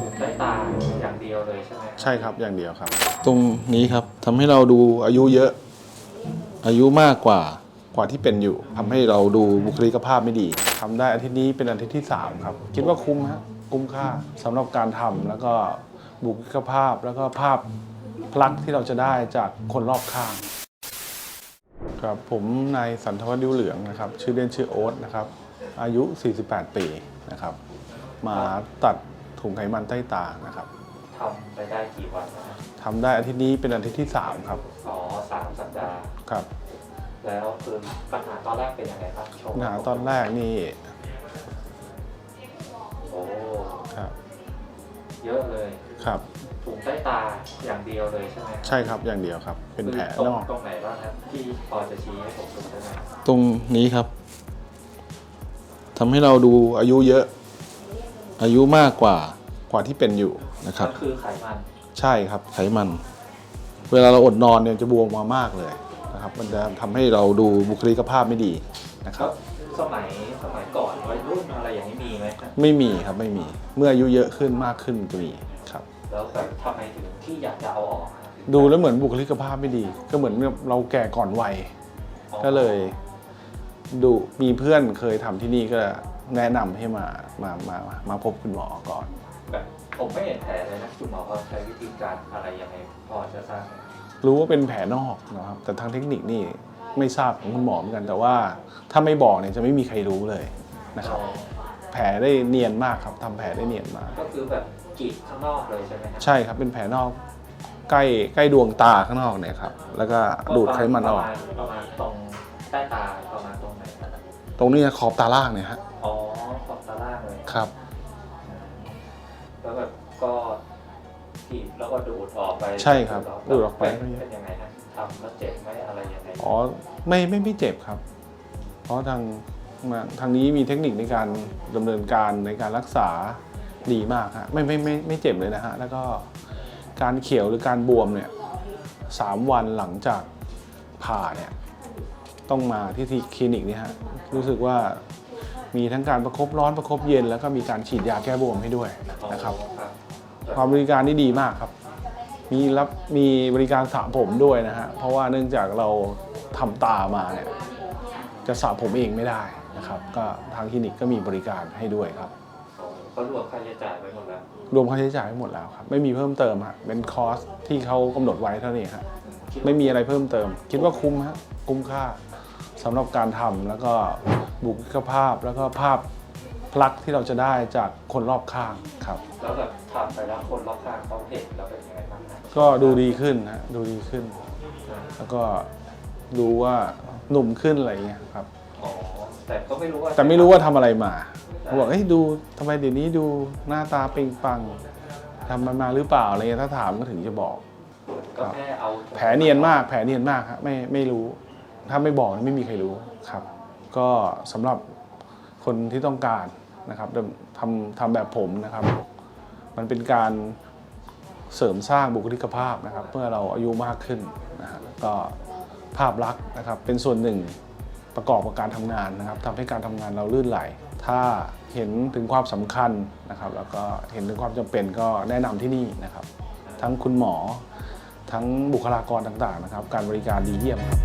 ถูกใต้ตาอย่างเดียวเลยใช่ไหมครับใช่ครับอย่างเดียวครับ ตรงนี้ครับทำให้เราดูอายุเยอะ อายุมากกว่ากว่าที่เป็นอยู่ทำให้เราดูบุคลิกภาพไม่ดีทำได้อาทิตย์นี้เป็นอาทิตย์ที่สามครับ คิดว่าคุ้มฮะคุ้มค่าสำหรับการทำแล้วก็บุคลิกภาพแล้วก็ภาพลักษณ์ที่เราจะได้จากคนรอบข้าง ครับผมนายสันทวัฒน์ดิวเหลืองนะครับ ชื่อเล่นชื่อโอ๊ตนะครับ อายุ 48 ปีนะครับ มาตัด ถุงไขมันใต้ตานะครับทำไปได้กี่วันนะครับทำได้อาทิตย์นี้เป็นอาทิตย์ที่3ครับอ๋อสามสัปดาห์ ครับแล้วคือปัญหาตอนแรกเป็นยังไงครับโชว์ปัญหาตอนแรกนี่โอ้ครับ เยอะเลยครับถูกใต้ตาอย่างเดียวเลยใช่ไหมใช่ครับอย่างเดียวครับ เป็นแผลคืตรงนอกตรงไหนบ้างครับที่พอจะชี้ให้ผมดูได้ไหมครับตรงนี้ครับทำให้เราดูอายุเยอะ อายุมากกว่ากว่าที่เป็นอยู่นะครับ ก็คือไขมันใช่ครับไขมัน เวลาเราอดนอนเนี่ยจะบวมมามากเลยนะครับ มันจะทำให้เราดูบุคลิกภาพไม่ดีนะคแล้รับ วสมัยสมัยก่อนวัยรุ่นอะไรอย่างนี้มีไหมครับไม่มีครับไม่มีเมื่ออายุเยอะขึ้นมากขึ้นจะมีครับ แล้วแบบทำไมถึงที่อยากจะเอาออกครับดูแล้วเหมือนบุคลิกภาพไม่ดี ก็เหมือนเราแก่ก่อนวัยอ๋อก็เลยดูมีเพื่อนเคยทำที่นี่ก็ แนะนำให้มามามามาพบคุณหมอก่อน แบบผมไม่เห็นแผลเลยนะคุณหมอเขาใช้วิธีการอะไรยังไงพอจะทราบไหมรู้ว่าเป็นแผลนอกนะครับแต่ทางเทคนิคนี่ไม่ทราบของคุณหมอเหมือนกัน แต่ว่าถ้าไม่บอกเนี่ยจะไม่มีใครรู้เลยนะครับ แผลได้เนียนมากครับทำแผลได้เนียนมาก ก็คือแบบกรีดข้างนอกเลยใช่ไหมครับใช่ครับเป็นแผลนอกใกล้ใกล้ดวงตาข้างนอกเนี่ยครับแล้วก็ดูดไขมันออก ประาณประมาณตรงใต้ตาประมาณตรงไหนครับตรงนี้ขอบตาล่างเนี่ยฮะ ครับ แล้วแบบก็กรีดแล้วก็ดูดออกไปใช่ครับแล้วดูดออกไป เป็นเป็นยังไงฮะทำแล้วเจ็บไหมอะไรยังไงอ๋อไม่ไม่ไม่เจ็บครับ เพราะทางมาทางนี้มีเทคนิคในการดำเนินการในการรักษาดีมากฮะไม่ไม่ไม่ไม่เจ็บเลยนะฮะแล้วก็การเขียวหรือการบวมเนี่ยสามวันหลังจากผ่าเนี่ยต้องมาที่ที่คลินิกนี่ฮะรู้สึกว่า มีทั้งการประคบร้อนประคบเย็น แล้วก็มีการฉีดยาแก้บวมให้ด้วยนะครับอ๋อครับ ความบริการนี่ดีมากครับ มีรับมีบริการสระผมด้วยนะฮะเพราะว่าเนื่องจากเราทำตามาเนี่ยจะสระผมเองไม่ได้นะครับ ก็ทางคลินิกก็มีบริการให้ด้วยครับเขารวมค่าใช้จ่ายไปหมดแล้วรวมค่าใช้จ่ายไว้หมดแล้วครับไม่มีเพิ่มเติมฮะเป็นคอร์สที่เขากำหนดไว้เท่านี้ฮะคิดว่าไม่มีอะไรเพิ่มเติม คิดว่าคุ้มฮะคุ้มค่าสำหรับการทำแล้วก็ บุคลิกภาพแล้วก็ภาพลักษณ์ที่เราจะได้จากคนรอบข้างครับ แล้วแบบทำไปแล้วคนรอบข้างเขาเห็นแล้วเป็นยังไงบ้างนะก็ดูดีขึ้นฮะดูดีขึ้น แล้วก็ดูว่าหนุ่มขึ้นอะไรเงี้ยครับ อ๋อแต่ก็ไม่รู้ว่าแต่ไม่รู้ว่าทำอะไรมาเขาบอกเฮ้ยดูทำไมเดี๋ยวนี้ดูหน้าตาเปล่งปลังทำมันมาหรือเปล่าอะไรเงี้ยถ้าถามก็ถึงจะบอก ก็แค่เอา แผลเนียนมากแผลเนียนมากครับไม่ไม่รู้ ถ้าไม่บอกไม่มีใครรู้ครับ ก็สำหรับคนที่ต้องการนะครับทำทำแบบผมนะครับ มันเป็นการเสริมสร้างบุคลิกภาพนะครับ เมื่อเราอายุมากขึ้นนะฮะก็ภาพลักษณ์นะครับเป็นส่วนหนึ่งประกอบกับการทำงานนะครับทำให้การทำงานเราลื่นไหล ถ้าเห็นถึงความสำคัญนะครับ แล้วก็เห็นถึงความจำเป็นก็แนะนำที่นี่นะครับ ทั้งคุณหมอทั้งบุคลากรต่างๆนะครับ การบริการดีเยี่ยมครับ